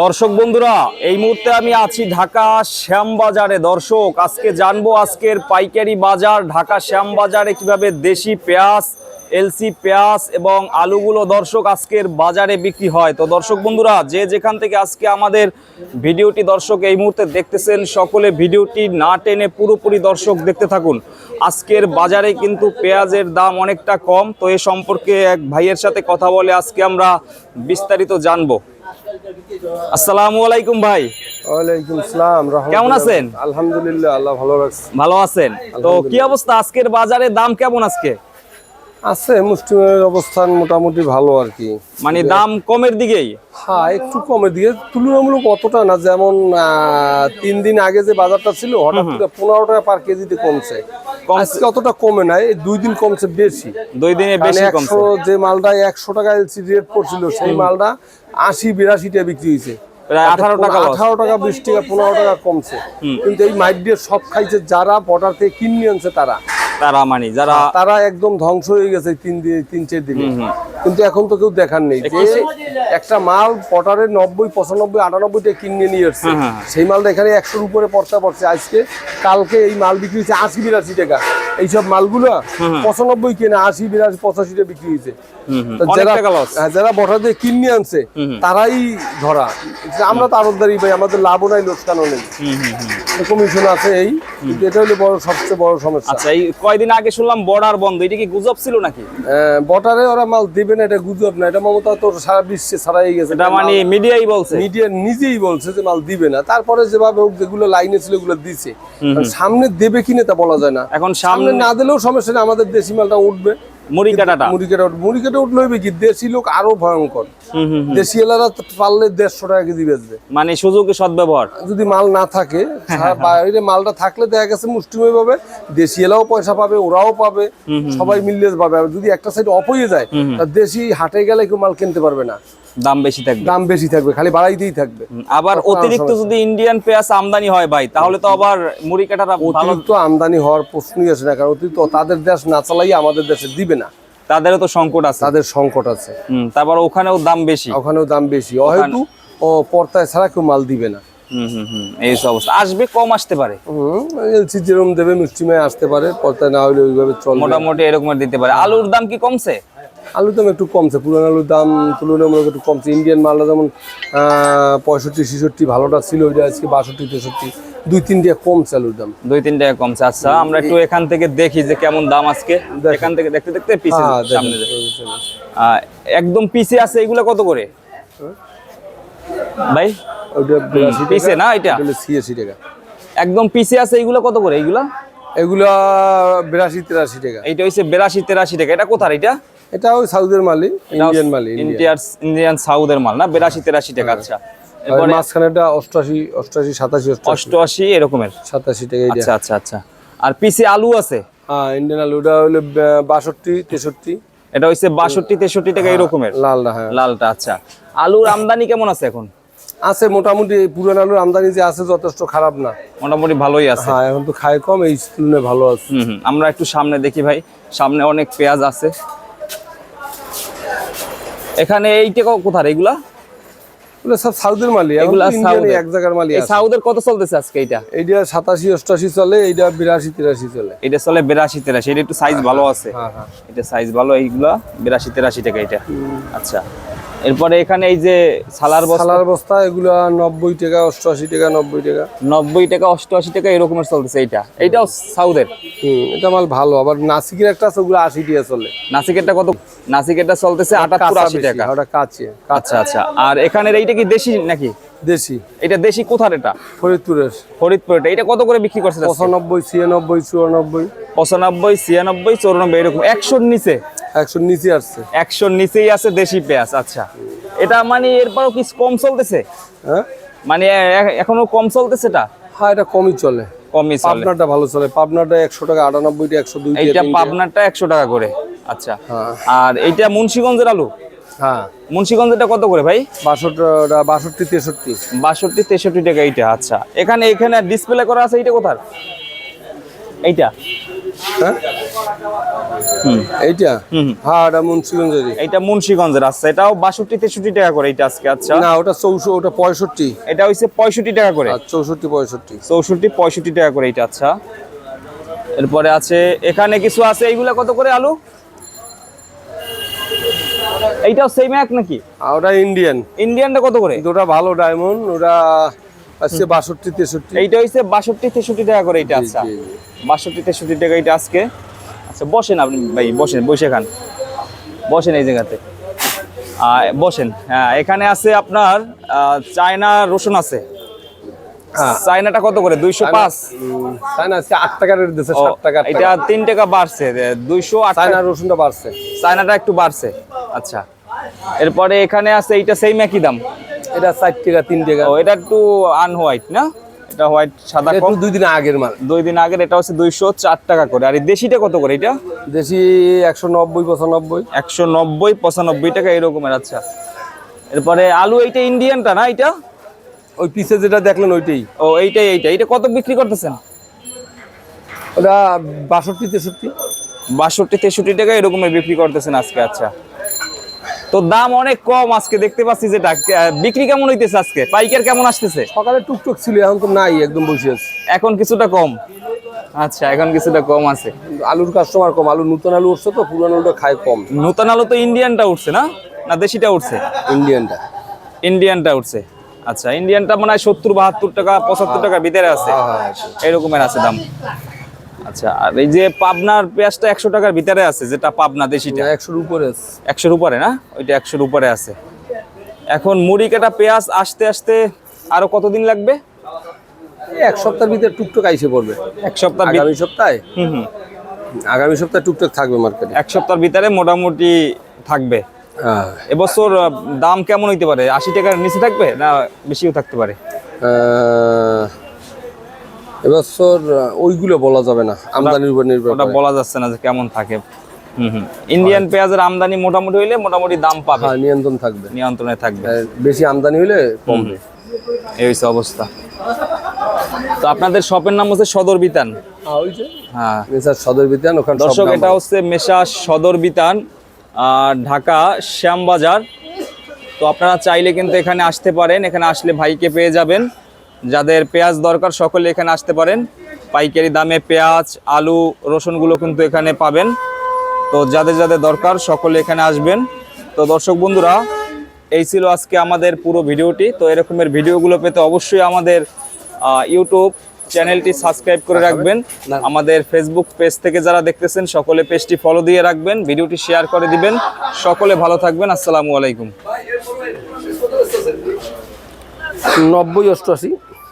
দর্শক বন্ধুরা, এই মুহূর্তে আমি আছি ঢাকা শ্যামবাজারে। দর্শক, আজকে জানব আজকের পাইকারি বাজার, ঢাকা শ্যামবাজারে কীভাবে দেশি পেঁয়াজ, এলসি পেঁয়াজ এবং আলুগুলো দর্শক আজকের বাজারে বিক্রি হয়। তো দর্শক বন্ধুরা, যে যেখান থেকে আজকে আমাদের ভিডিওটি দর্শক এই মুহূর্তে দেখতেছেন, সকলে ভিডিওটি না টেনে পুরোপুরি দর্শক দেখতে থাকুন। আজকের বাজারে কিন্তু পেঁয়াজের দাম অনেকটা কম, তো এ সম্পর্কে এক ভাইয়ের সাথে কথা বলে আজকে আমরা বিস্তারিত জানব। আসসালামু আলাইকুম ভাই। ওয়ালাইকুম কেমন আছেন? আলহামদুলিল্লাহ আল্লাহ ভালো রাখছে। ভালো আছেন? তো কি অবস্থা? আজকের বাজারে দাম কেমন আজকে? আছে মুসলিমের অবস্থান মোটামুটি ভালো আর কি। মানে দাম কমের দিকেই? হ্যাঁ একটু কমের দিকে। তুলনামূলক অতটা না যেমন তিন দিন আগে যে বাজারটা ছিল হঠাৎ করে পনেরো টাকা পার কেজিতে কমছে। আজকে অতটা কমে নাই দুই দিন কমছে বেশি। দুই দিনে বেশি কমছে। যে মালটা একশো টাকা এলসি রেট পড়ছিল সেই মালটা আশি বিরাশিটা টাকা বিক্রি হয়েছে। আঠারো টাকা আঠারো টাকা বিশ টাকা পনেরো টাকা কমছে। কিন্তু এই মাইট দিয়ে সব খাইছে যারা বর্ডার থেকে কিনে আনছে তারা। তারা মানে যারা তারা একদম ধ্বংস হয়ে গেছে তিন দিন তিন চার দিনে। কিন্তু এখন তো কেউ দেখার নেই। যে একটা মাল পটারে নব্বই পঁচানব্বই আটানব্বইটা কিনে নিয়ে এসছে। হ্যাঁ, সেই মালটা এখানে একশোর উপরে পড়তে পড়ছে। আজকে কালকে এই মাল বিক্রি হয়েছে আশি বিরাশি টাকা। এইসব মালগুলো পঁচানব্বই কেনা আশি বিরাশি পঁচাশিটা বিক্রি হয়েছে। যারা। হ্যাঁ, বর্ডার দিয়ে কিনে আনছে তারাই ধরা। আমরা তো আরতদারি ভাই আমাদের লাভও নাই লোকসানও নেই। কমিশন আছে এই এটা হলো বড় সবচেয়ে বড় সমস্যা। আচ্ছা এই কয়দিন আগে শুনলাম বর্ডার বন্ধ। এটা কি গুজব ছিল নাকি? বটারে ওরা মাল দিবে না এটা গুজব না এটা মমতা তো সারা বিশ্বে ছাড়াই গেছে। এটা মানে মিডিয়াই বলছে। মিডিয়া নিজেই বলছে যে মাল দিবে না। তারপরে যেভাবে হোক যেগুলো লাইনে ছিল ওগুলো দিছে। সামনে দেবে কিনে তা বলা যায় না। এখন সামনে সামনে না দিলেও সমস্যা নেই আমাদের দেশি মালটা উঠবে। মুড়ি কাটাটা মুড়ি কেটে মুড়ি কেটে উঠলে হইবে কি দেশি লোক আরও ভয়ঙ্কর। হুম, হুম, হুম। দেশি এলারা পারলে দেড়শো টাকা কেজি বেচবে। মানে সুযোগে সদ্ব্যবহার? যদি মাল না থাকে হ্যাঁ, বাইরে মালটা থাকলে দেখা গেছে মুষ্টিময় পাবে দেশি এলাও পয়সা পাবে ওরাও পাবে সবাই মিললে পাবে। আর যদি একটা সাইড অপ হয়ে যায় তা দেশি হাটে গেলে কেউ মাল কিনতে পারবে না। দাম বেশি থাকবে। দাম বেশি থাকবে খালি বাড়াইতেই থাকবে। আবার অতিরিক্ত যদি ইন্ডিয়ান পেঁয়াজ আমদানি হয় ভাই তাহলে তো আবার মুড়ি কাটাটা অতিরিক্ত আমদানি হওয়ার প্রশ্নই আসে না কারণ অতিরিক্ত তাদের দেশ না চালাই আমাদের দেশে দিবে না। তাদেরও তো সংকট আছে। তাদের সংকট আছে। তারপর ওখানেও দাম বেশি। ওখানেও দাম বেশি। হয়তো ও পর্তায় ছাড়া কেউ মাল দিবে না। এই সব অবস্থা। আসবে কম আসতে পারে। এলসি যেরকম দেবে মিষ্টিময় আসতে পারে পর্তায় না হলে ওইভাবে চলবে মোটামুটি এরকমের দিতে পারে। আলুর দাম কি কমছে? আলুর দাম একটু কমছে পুরান আলুর দাম তুলনামূলক একটু কমছে। ইন্ডিয়ান মালটা যেমন পঁয়ষট্টি ছেষট্টি ভালোটা ছিল ওইটা আজকে বাষট্টি তেষট্টি দুই তিন টাকা কমছে আলুর দাম। দুই তিন টাকা কমছে। আচ্ছা আমরা একটু এখান থেকে দেখি যে কেমন দাম আজকে। এখান থেকে দেখতে দেখতে পিছে হ্যাঁ, সামনে একদম পিছে আছে এগুলো কত করে? ভাই? ওইটা পিছে না এটা? ছিয়াশি টাকা। একদম পিছে আছে এগুলো কত করে এগুলা? এগুলা বিরাশি তিরাশি টাকা। এইটা হচ্ছে বেরাশি তেরাশি টাকা। এটা কোথার এটা? এটা ওই সাউথের মালি ইন্ডিয়ান মালি ইন্ডিয়ান ইন্ডিয়ার ইন্ডিয়ান সাউথের মাল না? বেরাশি তেরাশি টাকা আচ্ছা। আর এরপরে মাঝখানেটা অষ্টাশি অষ্টাশি সাতাশি অষ্টআশি। এরকমের? সাতাশি টাকা আচ্ছা আচ্ছা আচ্ছা। আর পিছে আলু আছে? হ্যাঁ ইন্ডিয়ান আলু ওটা হলো বাষট্টি তেষট্টি। এটা হচ্ছে বাষট্টি তেষট্টি টাকা এরকমের? লালটা হ্যাঁ। লালটা আচ্ছা। আলুর আমদানি কেমন আছে এখন? আছে মোটামুটি পুরান আলুর আমদানি যে আছে যথেষ্ট খারাপ না। মোটামুটি ভালোই আছে। হ্যাঁ এখন তো খায় কম এই তুলনায় ভালো আছে। আমরা একটু সামনে দেখি ভাই সামনে অনেক পেঁয়াজ আছে। এখানে এইটা কোথার? এগুলা? সব মালি এক জায়গার মালি এই সাউদের কত চলতেছে আজকে এইটা? এইটা সাতাশি অষ্টাশি চলে এইটা বিরাশি তিরাশি চলে। এটা চলে বেরাশি তেরাশি। এটা একটু সাইজ ভালো আছে। হ্যাঁ হ্যাঁ। এটা সাইজ ভালো এইগুলা বেরাশি তেরাশি টাকা এটা। আচ্ছা। এরপরে এখানে এই যে সালার বস্তা। সালার বস্তা এগুলা নব্বই টাকা অষ্টআশি টাকা নব্বই টাকা। নব্বই টাকা অষ্টআশি টাকা এরকমের চলতেছে এইটা। এইটাও সাউদের। হুম এটা মাল ভালো। আবার নাসিকের একটা আছে ওগুলো আশি টাকা চলে। নাসিকেরটা কত? নাসিকেরটা চলতেছে আটাত্তর আশি টাকা। ওটা কাঁচে আচ্ছা আচ্ছা। আর এখানের এইটা কি দেশি নাকি? দেশি। এটা দেশি কোথার এটা? ফরিদপুরের। ফরিদপুর এটা। এটা কত করে বিক্রি করছে পঁচানব্বই ছিয়ানব্বই চুরানব্বই পঁচানব্বই ছিয়ানব্বই চৌরানব্বই এরকম। একশোর নিচে। একশো নিচে আসছে। একশোর নিচেই আছে দেশি পেঁয়াজ আচ্ছা। এটা মানে এরপরও কি কম চলতেছে? হ্যাঁ? মানে এখনও কম চলতেছে এটা? হ্যাঁ এটা কমই চলে। কমই চলে। পাবনাটা ভালো চলে। পাবনাটা একশো টাকা আটানব্বইটা একশো দুই এইটা পাবনারটা একশো টাকা করে আচ্ছা। হ্যাঁ। আর এইটা মুন্সিগঞ্জের আলু? হ্যাঁ। মুন্সিগঞ্জেরটা কত করে ভাই? বাষট্টি তেষট্টি। বাষট্টি তেষট্টি টাকা এইটা আচ্ছা। এখানে এখানে ডিসপ্লে করা আছে এইটা কোথার? এইটা? হ্যাঁ? হুম। এইটা? হুম। হ্যাঁ এটা মুন্সিগঞ্জেরই। এইটা মুন্সিগঞ্জের আছে। এটাও বাষট্টি তেষট্টি টাকা করে এইটা আজকে আচ্ছা। না ওটা চৌষট্টি ওটা পঁয়ষট্টি। এটা হইছে পঁয়ষট্টি টাকা করে। আর চৌষট্টি পঁয়ষট্টি। চৌষট্টি পঁয়ষট্টি টাকা করে এইটা আচ্ছা। এরপরে আছে এখানে কিছু আছে? এইগুলা কত করে আলু? এইটাও সেম এক নাকি? ওটা ইন্ডিয়ান ইন্ডিয়ানটা কত করে? ওটা ভালো ডায়মন্ড ওটা আসছে বাষট্টি তেষট্টি। এইটা হইছে বাষট্টি তেষট্টি টাকা করে এইটা আচ্ছা। জি, জি। বাষট্টি তেষট্টি টাকা এইটা আজকে। আচ্ছা বসেন আপনি ভাই বসেন বসে খান। বসেন এই জায়গাতে। বসেন। হ্যাঁ এখানে আছে আপনার চায়না রসুন আছে। হ্যাঁ। চায়নাটা কত করে? দুইশো পাঁচ। চায়না আজকে আট টাকা রেট দিচ্ছে ও, টাকা এটা তিন টাকা বাড়ছে দুইশো আট চায়না রসুনটা বাড়ছে। চায়নাটা একটু বাড়ছে। আচ্ছা। এরপরে এখানে আছে এইটা সেই একই দাম। এটা ষাট টাকা তিন টাকা। ও এটা একটু আনহোয়াইট না? এটা হোয়াইট সাদা কম একটু দুই দিন আগের মাল। দুই দিন আগের এটা হচ্ছে দুইশো চার টাকা করে। আর এই দেশিটা কত করে এটা? দেশি একশো নব্বই পঁচানব্বই। একশো নব্বই পঁচানব্বই টাকা এরকমের আচ্ছা। এরপরে আলু এইটা ইন্ডিয়ানটা না এটা ওই পিসে যেটা দেখলেন ওইটাই। ও এইটাই এইটা এটা কত বিক্রি করতেছেন? ওটা বাষট্টি তেষট্টি। বাষট্টি তেষট্টি টাকা এরকমের বিক্রি করতেছেন আজকে আচ্ছা। তো দাম অনেক কম আজকে দেখতে পাচ্ছি যেটা বিক্রি কেমন হইতেছে আজকে? পাইকার কেমন আসতেছে? সকালে টুকটুক ছিল এখন তো নাই একদম বসে আছে। এখন কিছুটা কম। আচ্ছা এখন কিছুটা কম আছে। আলুর কাস্টমার কম আলু নতুন আলু উঠছে তো পুরান আলুটা খায় কম। নতুন আলু তো ইন্ডিয়ানটা উঠছে না? না দেশিটা উঠছে? ইন্ডিয়ানটা ইন্ডিয়ানটা উঠছে। আচ্ছা ইন্ডিয়ানটা মনে হয় সত্তর বাহাত্তর টাকা পঁচাত্তর টাকার ভিতরে আছে। এরকমের আছে দাম। আচ্ছা আর এই যে পাবনার পেঁয়াজটা একশো টাকার ভিতরে আছে যেটা পাবনা দেশিটা। একশোর উপরে একশোর উপরে না? ওইটা একশোর উপরে আছে। এখন মুড়ি কাটা পেঁয়াজ আসতে আসতে আরও কতদিন লাগবে? এই এক সপ্তাহের ভিতরে টুকটুক আইসে পড়বে। এক সপ্তাহ আগামী সপ্তাহে? হুম হুম। আগামী সপ্তাহে টুকটাক থাকবে মার্কেটে। এক সপ্তাহের ভিতরে মোটামুটি থাকবে। হ্যাঁ। এবছর দাম কেমন হইতে পারে? আশি টাকার নিচে থাকবে না বেশিও থাকতে পারে? এবছর ওইগুলো বলা যাবে না আমদানির উপর নির্ভর ওটা বলা যাচ্ছে না যে কেমন থাকে। হুম হুম। ইন্ডিয়ান পেঁয়াজের আমদানি মোটামুটি হইলে মোটামুটি দাম পাবে। হ্যাঁ নিয়ন্ত্রণ থাকবে। নিয়ন্ত্রণে থাকবে। বেশি আমদানি হলে কমবে। এই হচ্ছে অবস্থা। তো আপনাদের শপের নাম হচ্ছে সদর বিতান। হ্যাঁ। মেসার সদর বিতান ওখানে দর্শক এটা হচ্ছে মেশা সদর বিতান আর ঢাকা শ্যামবাজার। তো আপনারা চাইলে কিন্তু এখানে আসতে পারেন এখানে আসলে ভাইকে পেয়ে যাবেন। যাদের পেঁয়াজ দরকার সকলে এখানে আসতে পারেন। পাইকারি দামে পেঁয়াজ আলু রসুনগুলো কিন্তু এখানে পাবেন। তো যাদের যাদের দরকার সকলে এখানে আসবেন। তো দর্শক বন্ধুরা এই ছিল আজকে আমাদের পুরো ভিডিওটি। তো এরকমের ভিডিওগুলো পেতে অবশ্যই আমাদের ইউটিউব চ্যানেলটি সাবস্ক্রাইব করে রাখবেন। আমাদের ফেসবুক পেজ থেকে যারা দেখতেছেন সকলে পেজটি ফলো দিয়ে রাখবেন ভিডিওটি শেয়ার করে দিবেন। সকলে ভালো থাকবেন আসসালামু আলাইকুম। নব্বই অষ্টআশি।